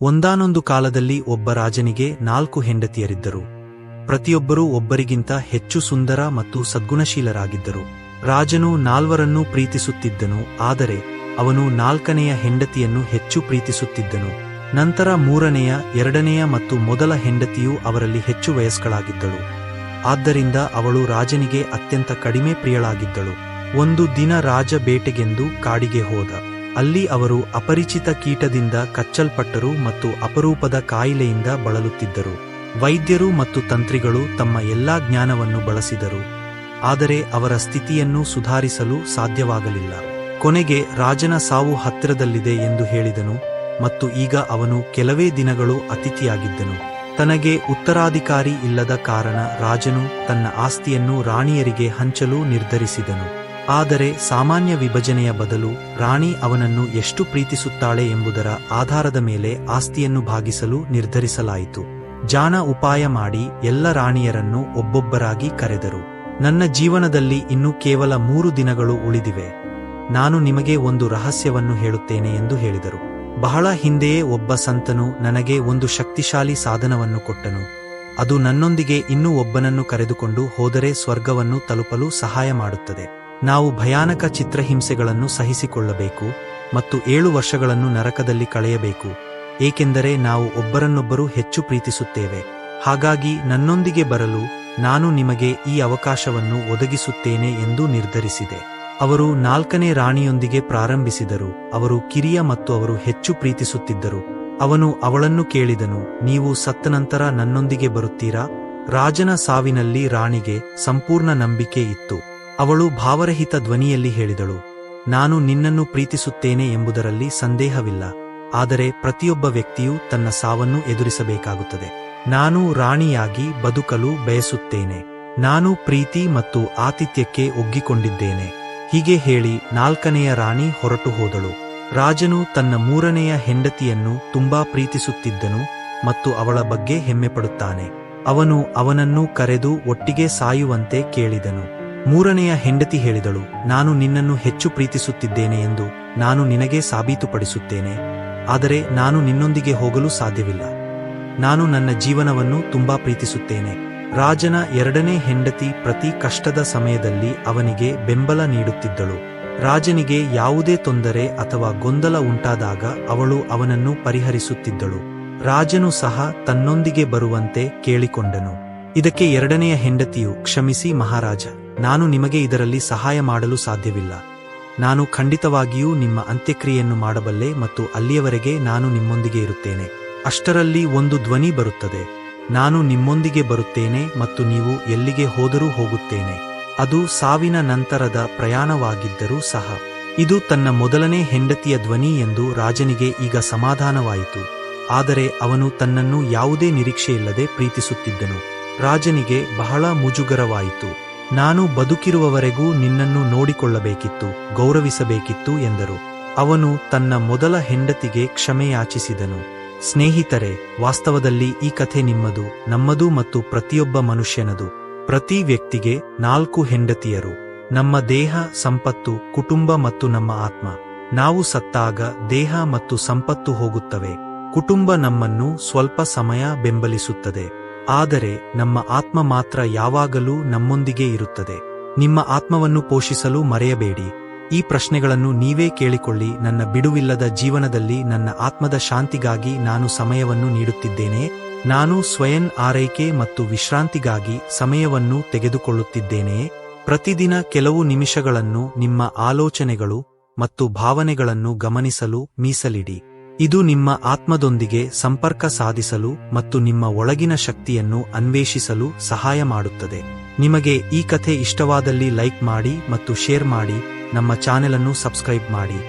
ಒಂದಾನೊಂದು ಕಾಲದಲ್ಲಿ ಒಬ್ಬ ರಾಜನಿಗೆ ನಾಲ್ಕು ಹೆಂಡತಿಯರಿದ್ದರು. ಪ್ರತಿಯೊಬ್ಬರೂ ಒಬ್ಬರಿಗಿಂತ ಹೆಚ್ಚು ಸುಂದರ ಮತ್ತು ಸದ್ಗುಣಶೀಲರಾಗಿದ್ದರು. ರಾಜನು ನಾಲ್ವರನ್ನೂ ಪ್ರೀತಿಸುತ್ತಿದ್ದನು, ಆದರೆ ಅವನು ನಾಲ್ಕನೆಯ ಹೆಂಡತಿಯನ್ನು ಹೆಚ್ಚು ಪ್ರೀತಿಸುತ್ತಿದ್ದನು. ನಂತರ ಮೂರನೆಯ, ಎರಡನೆಯ ಮತ್ತು ಮೊದಲ ಹೆಂಡತಿಯು ಅವರಲ್ಲಿ ಹೆಚ್ಚು ವಯಸ್ಕಳಾಗಿದ್ದಳು. ಆದ್ದರಿಂದ ಅವಳು ರಾಜನಿಗೆ ಅತ್ಯಂತ ಕಡಿಮೆ ಪ್ರಿಯಳಾಗಿದ್ದಳು. ಒಂದು ದಿನ ರಾಜ ಬೇಟೆಗೆಂದು ಕಾಡಿಗೆ ಹೋದ. ಅಲ್ಲಿ ಅವರು ಅಪರಿಚಿತ ಕೀಟದಿಂದ ಕಚ್ಚಲ್ಪಟ್ಟರು ಮತ್ತು ಅಪರೂಪದ ಕಾಯಿಲೆಯಿಂದ ಬಳಲುತ್ತಿದ್ದರು. ವೈದ್ಯರು ಮತ್ತು ತಂತ್ರಿಗಳು ತಮ್ಮ ಎಲ್ಲಾ ಜ್ಞಾನವನ್ನು ಬಳಸಿದರು. ಆದರೆ ಅವರ ಸ್ಥಿತಿಯನ್ನು ಸುಧಾರಿಸಲು ಸಾಧ್ಯವಾಗಲಿಲ್ಲ. ಕೊನೆಗೆ ರಾಜನ ಸಾವು ಹತ್ತಿರದಲ್ಲಿದೆ ಎಂದು ಹೇಳಿದನು ಮತ್ತು ಈಗ ಅವನು ಕೆಲವೇ ದಿನಗಳು ಅತಿಥಿಯಾಗಿದ್ದನು. ತನಗೆ ಉತ್ತರಾಧಿಕಾರಿ ಇಲ್ಲದ ಕಾರಣ ರಾಜನು ತನ್ನ ಆಸ್ತಿಯನ್ನು ರಾಣಿಯರಿಗೆ ಹಂಚಲು ನಿರ್ಧರಿಸಿದನು. ಆದರೆ ಸಾಮಾನ್ಯ ವಿಭಜನೆಯ ಬದಲು ರಾಣಿ ಅವನನ್ನು ಎಷ್ಟು ಪ್ರೀತಿಸುತ್ತಾಳೆ ಎಂಬುದರ ಆಧಾರದ ಮೇಲೆ ಆಸ್ತಿಯನ್ನು ಭಾಗಿಸಲು ನಿರ್ಧರಿಸಲಾಯಿತು. ಜಾಣ ಉಪಾಯ ಮಾಡಿ ಎಲ್ಲ ರಾಣಿಯರನ್ನು ಒಬ್ಬೊಬ್ಬರಾಗಿ ಕರೆದರು. ನನ್ನ ಜೀವನದಲ್ಲಿ ಇನ್ನು ಕೇವಲ ಮೂರು ದಿನಗಳು ಉಳಿದಿವೆ. ನಾನು ನಿಮಗೆ ಒಂದು ರಹಸ್ಯವನ್ನು ಹೇಳುತ್ತೇನೆ ಎಂದು ಹೇಳಿದರು. ಬಹಳ ಹಿಂದೆಯೇ ಒಬ್ಬ ಸಂತನು ನನಗೆ ಒಂದು ಶಕ್ತಿಶಾಲಿ ಸಾಧನವನ್ನು ಕೊಟ್ಟನು. ಅದು ನನ್ನೊಂದಿಗೆ ಇನ್ನೂ ಒಬ್ಬನನ್ನು ಕರೆದುಕೊಂಡು ಹೋದರೆ ಸ್ವರ್ಗವನ್ನು ತಲುಪಲು ಸಹಾಯ ಮಾಡುತ್ತದೆ. ನಾವು ಭಯಾನಕ ಚಿತ್ರಹಿಂಸೆಗಳನ್ನು ಸಹಿಸಿಕೊಳ್ಳಬೇಕು ಮತ್ತು ಏಳು ವರ್ಷಗಳನ್ನು ನರಕದಲ್ಲಿ ಕಳೆಯಬೇಕು, ಏಕೆಂದರೆ ನಾವು ಒಬ್ಬರನ್ನೊಬ್ಬರು ಹೆಚ್ಚು ಪ್ರೀತಿಸುತ್ತೇವೆ. ಹಾಗಾಗಿ ನನ್ನೊಂದಿಗೆ ಬರಲು ನಾನು ನಿಮಗೆ ಈ ಅವಕಾಶವನ್ನು ಒದಗಿಸುತ್ತೇನೆ ಎಂದು ನಿರ್ಧರಿಸಿದೆ. ಅವರು ನಾಲ್ಕನೇ ರಾಣಿಯೊಂದಿಗೆ ಪ್ರಾರಂಭಿಸಿದರು, ಅವರು ಕಿರಿಯ ಮತ್ತು ಅವರು ಹೆಚ್ಚು ಪ್ರೀತಿಸುತ್ತಿದ್ದರು. ಅವನು ಅವಳನ್ನು ಕೇಳಿದನು, ನೀವು ಸತ್ತ ನಂತರ ನನ್ನೊಂದಿಗೆ ಬರುತ್ತೀರಾ? ರಾಜನ ಸಾವಿನಲ್ಲಿ ರಾಣಿಗೆ ಸಂಪೂರ್ಣ ನಂಬಿಕೆ ಇತ್ತು. ಅವಳು ಭಾವರಹಿತ ಧ್ವನಿಯಲ್ಲಿ ಹೇಳಿದಳು, ನಾನು ನಿನ್ನನ್ನು ಪ್ರೀತಿಸುತ್ತೇನೆ ಎಂಬುದರಲ್ಲಿ ಸಂದೇಹವಿಲ್ಲ, ಆದರೆ ಪ್ರತಿಯೊಬ್ಬ ವ್ಯಕ್ತಿಯು ತನ್ನ ಸಾವನ್ನು ಎದುರಿಸಬೇಕಾಗುತ್ತದೆ. ನಾನು ರಾಣಿಯಾಗಿ ಬದುಕಲು ಬಯಸುತ್ತೇನೆ, ನಾನು ಪ್ರೀತಿ ಮತ್ತು ಆತಿಥ್ಯಕ್ಕೆ ಒಗ್ಗಿಕೊಂಡಿದ್ದೇನೆ. ಹೀಗೆ ಹೇಳಿ ನಾಲ್ಕನೆಯ ರಾಣಿ ಹೊರಟು ಹೋದಳು. ರಾಜನು ತನ್ನ ಮೂರನೆಯ ಹೆಂಡತಿಯನ್ನು ತುಂಬಾ ಪ್ರೀತಿಸುತ್ತಿದ್ದನು ಮತ್ತು ಅವಳ ಬಗ್ಗೆ ಹೆಮ್ಮೆಪಡುತ್ತಾನೆ. ಅವನು ಅವನನ್ನು ಕರೆದು ಒಟ್ಟಿಗೆ ಸಾಯುವಂತೆ ಕೇಳಿದನು. ಮೂರನೆಯ ಹೆಂಡತಿ ಹೇಳಿದಳು, ನಾನು ನಿನ್ನನ್ನು ಹೆಚ್ಚು ಪ್ರೀತಿಸುತ್ತಿದ್ದೇನೆ ಎಂದು ನಾನು ನಿನಗೆ ಸಾಬೀತುಪಡಿಸುತ್ತೇನೆ, ಆದರೆ ನಾನು ನಿನ್ನೊಂದಿಗೆ ಹೋಗಲು ಸಾಧ್ಯವಿಲ್ಲ. ನಾನು ನನ್ನ ಜೀವನವನ್ನು ತುಂಬಾ ಪ್ರೀತಿಸುತ್ತೇನೆ. ರಾಜನ ಎರಡನೇ ಹೆಂಡತಿ ಪ್ರತಿ ಕಷ್ಟದ ಸಮಯದಲ್ಲಿ ಅವನಿಗೆ ಬೆಂಬಲ ನೀಡುತ್ತಿದ್ದಳು. ರಾಜನಿಗೆ ಯಾವುದೇ ತೊಂದರೆ ಅಥವಾ ಗೊಂದಲ ಉಂಟಾದಾಗ ಅವಳು ಅವನನ್ನು ಪರಿಹರಿಸುತ್ತಿದ್ದಳು. ರಾಜನು ಸಹ ತನ್ನೊಂದಿಗೆ ಬರುವಂತೆ ಕೇಳಿಕೊಂಡನು. ಇದಕ್ಕೆ ಎರಡನೆಯ ಹೆಂಡತಿಯು ಕ್ಷಮಿಸಿ ಮಹಾರಾಜ. ನಾನು ನಿಮಗೆ ಇದರಲ್ಲಿ ಸಹಾಯ ಮಾಡಲು ಸಾಧ್ಯವಿಲ್ಲ. ನಾನು ಖಂಡಿತವಾಗಿಯೂ ನಿಮ್ಮ ಅಂತ್ಯಕ್ರಿಯೆಯನ್ನು ಮಾಡಬಲ್ಲೆ ಮತ್ತು ಅಲ್ಲಿಯವರೆಗೆ ನಾನು ನಿಮ್ಮೊಂದಿಗೆ ಇರುತ್ತೇನೆ. ಅಷ್ಟರಲ್ಲಿ ಒಂದು ಧ್ವನಿ ಬರುತ್ತದೆ. ನಾನು ನಿಮ್ಮೊಂದಿಗೆ ಬರುತ್ತೇನೆ ಮತ್ತು ನೀವು ಎಲ್ಲಿಗೆ ಹೋದರೂ ಹೋಗುತ್ತೇನೆ. ಅದು ಸಾವಿನ ನಂತರದ ಪ್ರಯಾಣವಾಗಿದ್ದರೂ ಸಹ. ಇದು ತನ್ನ ಮೊದಲನೇ ಹೆಂಡತಿಯ ಧ್ವನಿ ಎಂದು ರಾಜನಿಗೆ ಈಗ ಸಮಾಧಾನವಾಯಿತು. ಆದರೆ ಅವನು ತನ್ನನ್ನು ಯಾವುದೇ ನಿರೀಕ್ಷೆಯಿಲ್ಲದೆ ಪ್ರೀತಿಸುತ್ತಿದ್ದನು. ರಾಜನಿಗೆ ಬಹಳ ಮುಜುಗರವಾಯಿತು. ನಾನು ಬದುಕಿರುವವರೆಗೂ ನಿನ್ನನ್ನು ನೋಡಿಕೊಳ್ಳಬೇಕಿತ್ತು, ಗೌರವಿಸಬೇಕಿತ್ತು ಎಂದರು. ಅವನು ತನ್ನ ಮೊದಲ ಹೆಂಡತಿಗೆ ಕ್ಷಮೆಯಾಚಿಸಿದನು. ಸ್ನೇಹಿತರೆ, ವಾಸ್ತವದಲ್ಲಿ ಈ ಕಥೆ ನಿಮ್ಮದು, ನಮ್ಮದು ಮತ್ತು ಪ್ರತಿಯೊಬ್ಬ ಮನುಷ್ಯನದು. ಪ್ರತಿ ವ್ಯಕ್ತಿಗೆ ನಾಲ್ಕು ಹೆಂಡತಿಯರು. ನಮ್ಮ ದೇಹ, ಸಂಪತ್ತು, ಕುಟುಂಬ ಮತ್ತು ನಮ್ಮ ಆತ್ಮ. ನಾವು ಸತ್ತಾಗ ದೇಹ ಮತ್ತು ಸಂಪತ್ತು ಹೋಗುತ್ತವೆ. ಕುಟುಂಬ ನಮ್ಮನ್ನು ಸ್ವಲ್ಪ ಸಮಯ ಬೆಂಬಲಿಸುತ್ತದೆ. ಆದರೆ ನಮ್ಮ ಆತ್ಮ ಮಾತ್ರ ಯಾವಾಗಲೂ ನಮ್ಮೊಂದಿಗೆ ಇರುತ್ತದೆ. ನಿಮ್ಮ ಆತ್ಮವನ್ನು ಪೋಷಿಸಲು ಮರೆಯಬೇಡಿ. ಈ ಪ್ರಶ್ನೆಗಳನ್ನು ನೀವೇ ಕೇಳಿಕೊಳ್ಳಿ. ನನ್ನ ಬಿಡುವಿಲ್ಲದ ಜೀವನದಲ್ಲಿ ನನ್ನ ಆತ್ಮದ ಶಾಂತಿಗಾಗಿ ನಾನು ಸಮಯವನ್ನು ನೀಡುತ್ತಿದ್ದೇನೆ. ನಾನು ಸ್ವಯಂ ಆರೈಕೆ ಮತ್ತು ವಿಶ್ರಾಂತಿಗಾಗಿ ಸಮಯವನ್ನು ತೆಗೆದುಕೊಳ್ಳುತ್ತಿದ್ದೇನೆ. ಪ್ರತಿದಿನ ಕೆಲವು ನಿಮಿಷಗಳನ್ನು ನಿಮ್ಮ ಆಲೋಚನೆಗಳು ಮತ್ತು ಭಾವನೆಗಳನ್ನು ಗಮನಿಸಲು ಮೀಸಲಿಡಿ. ಇದು ನಿಮ್ಮ ಆತ್ಮದೊಂದಿಗೆ ಸಂಪರ್ಕ ಸಾಧಿಸಲು ಮತ್ತು ನಿಮ್ಮ ಒಳಗಿನ ಶಕ್ತಿಯನ್ನು ಅನ್ವೇಷಿಸಲು ಸಹಾಯ ಮಾಡುತ್ತದೆ. ನಿಮಗೆ ಈ ಕಥೆ ಇಷ್ಟವಾದಲ್ಲಿ ಲೈಕ್ ಮಾಡಿ ಮತ್ತು ಶೇರ್ ಮಾಡಿ, ನಮ್ಮ ಚಾನೆಲ್ ಅನ್ನು ಸಬ್ಸ್ಕ್ರೈಬ್ ಮಾಡಿ.